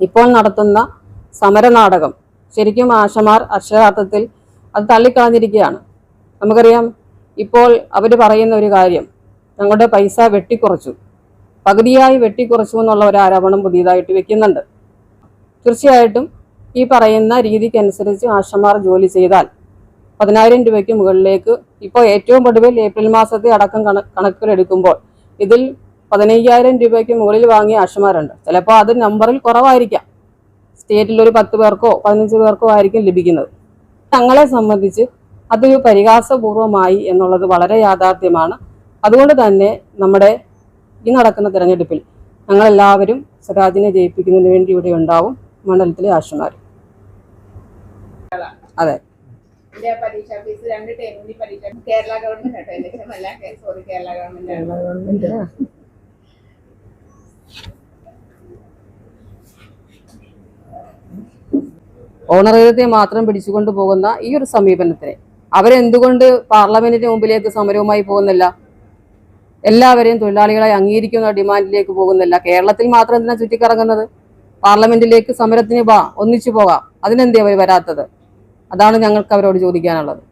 ഇപ്പോൾ നടത്തുന്ന സമരനാടകം. ശരിക്കും ആശമാർ അക്ഷരാർത്ഥത്തിൽ അത് തള്ളിക്കളഞ്ഞിരിക്കുകയാണ്. നമുക്കറിയാം ഇപ്പോൾ അവർ പറയുന്ന ഒരു കാര്യം ഞങ്ങളുടെ പൈസ വെട്ടിക്കുറച്ചു. പകുതിയായി വെട്ടിക്കുറച്ചു എന്നുള്ള ഒരു ആരോപണം പുതിയതായിട്ട് വെക്കുന്നുണ്ട്. തീർച്ചയായിട്ടും ഈ പറയുന്ന രീതിക്കനുസരിച്ച് ആശമാർ ജോലി ചെയ്താൽ പതിനായിരം രൂപയ്ക്ക് മുകളിലേക്ക് ഇപ്പോൾ ഏറ്റവും ഒടുവിൽ ഏപ്രിൽ മാസത്തെ അടക്കം കണ കണക്കിലെടുക്കുമ്പോൾ ഇതിൽ പതിനയ്യായിരം രൂപയ്ക്ക് മുകളിൽ വാങ്ങിയ ആശമാരുണ്ട് ചിലപ്പോൾ അത് നമ്പറിൽ കുറവായിരിക്കാം. സ്റ്റേറ്റിൽ ഒരു പത്ത് പേർക്കോ പതിനഞ്ച് പേർക്കോ ആയിരിക്കും ലഭിക്കുന്നത്. ഞങ്ങളെ സംബന്ധിച്ച് അതൊരു പരിഹാസപൂർവമായി എന്നുള്ളത് വളരെ യാഥാർത്ഥ്യമാണ്. അതുകൊണ്ട് തന്നെ നമ്മുടെ ഈ നടക്കുന്ന തിരഞ്ഞെടുപ്പിൽ ഞങ്ങളെല്ലാവരും സ്വരാജിനെ ജയിപ്പിക്കുന്നതിന് വേണ്ടി ഇവിടെ ഉണ്ടാവും മണ്ഡലത്തിലെ ആശമാർ അതെ. ഇന്ത്യ പരീക്ഷ ഫീസ് രണ്ട് ടൈമിന്റെ പരീക്ഷ കേരള ഗവൺമെന്റ് കേട്ടോ ഇലക്ഷൻ അല്ല? സോറി കേരള ഗവൺമെന്റ് ഓണറേറിയത്തെ മാത്രം പിടിച്ചുകൊണ്ട് പോകുന്ന ഈ ഒരു സമീപനത്തിന് അവരെന്തുകൊണ്ട് പാർലമെന്റിന് മുമ്പിലേക്ക് സമരവുമായി പോകുന്നില്ല? എല്ലാവരെയും തൊഴിലാളികളെ അംഗീകരിക്കുന്ന ഡിമാൻഡിലേക്ക് പോകുന്നില്ല. കേരളത്തിൽ മാത്രം എന്തിനാ ചുറ്റിക്കറങ്ങുന്നത്? പാർലമെന്റിലേക്ക് സമരത്തിന് വാ ഒന്നിച്ചു പോകാം. അതിനെന്തേ അവർ വരാത്തത്? അതാണ് ഞങ്ങൾക്ക് അവരോട് ചോദിക്കാനുള്ളത്.